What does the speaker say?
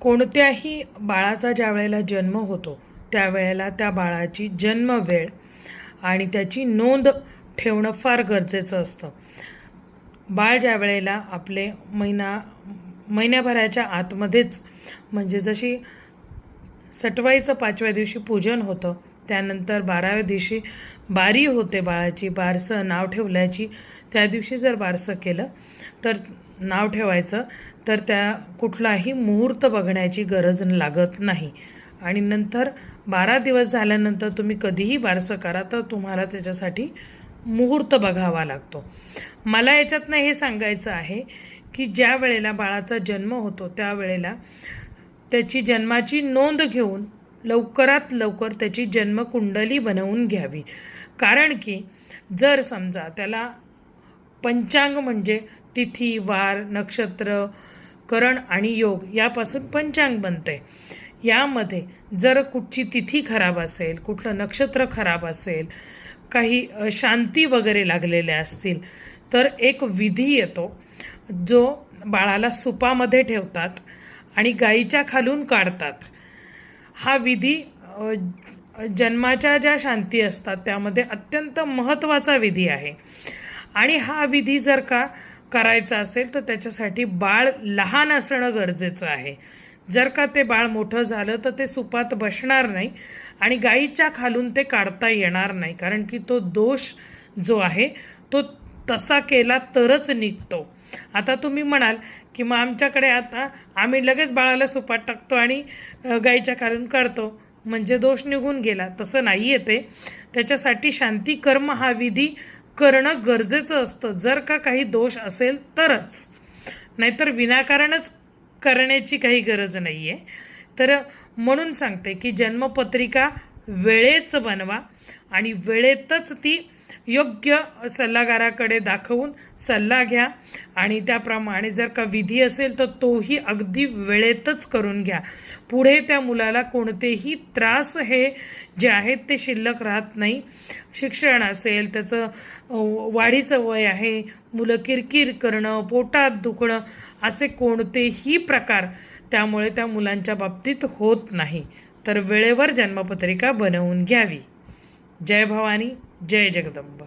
कोणत्याही बाळाचा ज्या वेळेला जन्म होतो त्यावेळेला त्या बाळाची जन्मवेळ आणि त्याची नोंद ठेवणं फार गरजेचं असतं. बाळ ज्या वेळेला आपले महिना महिन्याभराच्या आतमध्येच म्हणजे जशी सटवाईचं पाचव्या दिवशी पूजन होतं त्यानंतर बाराव्या दिवशी बारी होते बाळाची बारसं नाव ठेवल्याची त्या दिवशी जर बारसं केलं तर नाव ठेवायचं तर त्या कुठलाही मुहूर्त बघण्याची गरज लागत नाही. आणि नंतर बारा दिवस झाल्यानंतर तुम्ही कधीही बारसं करा तर तुम्हाला त्याच्यासाठी मुहूर्त बघावा लागतो. मला याच्यातनं हे सांगायचं आहे की ज्या वेळेला बाळाचा जन्म होतो त्यावेळेला त्याची जन्माची नोंद घेऊन लवकरात लवकर त्याची जन्मकुंडली बनवून घ्यावी. कारण की जर समजा त्याला पंचांग म्हणजे तिथी वार नक्षत्र करण आणि योग यापासून पंचांग बनते यामध्ये जर कुठची तिथी खराब असेल कुठलं नक्षत्र खराब असेल काही शांती वगैरे लागलेल्या असतील तर एक विधी येतो जो बाळाला सुपामध्ये ठेवतात आणि गाईच्या खालून काढतात. हा विधी जन्माच्या ज्या शांती असतात त्यामध्ये अत्यंत महत्त्वाचा विधी आहे. आणि हा विधी जर का करायचा असेल तर त्याच्यासाठी बाळ लहान असणं गरजेचं आहे. जर का ते बाळ मोठं झालं तर ते सुपात बसणार नाही आणि गाईच्या खालून ते काढता येणार नाही कारण की तो दोष जो आहे तो तसा केला तरच निघतो. आता तुम्ही म्हणाल की मग आमच्याकडे आता आम्ही लगेच बाळाला सुपात टाकतो आणि गाईच्या खालून काढतो. म्हणजे दोष निघून गेला. तसं नाही येते त्याच्यासाठी शांती कर्म हा विधी करणं गरजेचं असतं. जर का काही दोष असेल तरच. नाहीतर विनाकारणच करण्याची काही गरज नाही आहे तर म्हणून सांगते की जन्मपत्रिका वेळेत बनवा आणि वेळेतच ती योग्य सल्लागाराकडे दाखवून सल्ला घ्या. आणि त्याप्रमाणे जर का विधी असेल तर तोही अगदी वेळेतच करून घ्या. पुढे त्या मुलाला कोणतेही त्रास हे जे आहेत ते शिल्लक राहत नाही. शिक्षण असेल त्याचं वाढीचं वय आहे मुलं किरकिर करणं पोटात दुखणं असे कोणतेही प्रकार त्यामुळे त्या मुलांच्या बाबतीत होत नाही. तर वेळेवर जन्मपत्रिका बनवून घ्यावी. जय भवानी जय जगदंबा.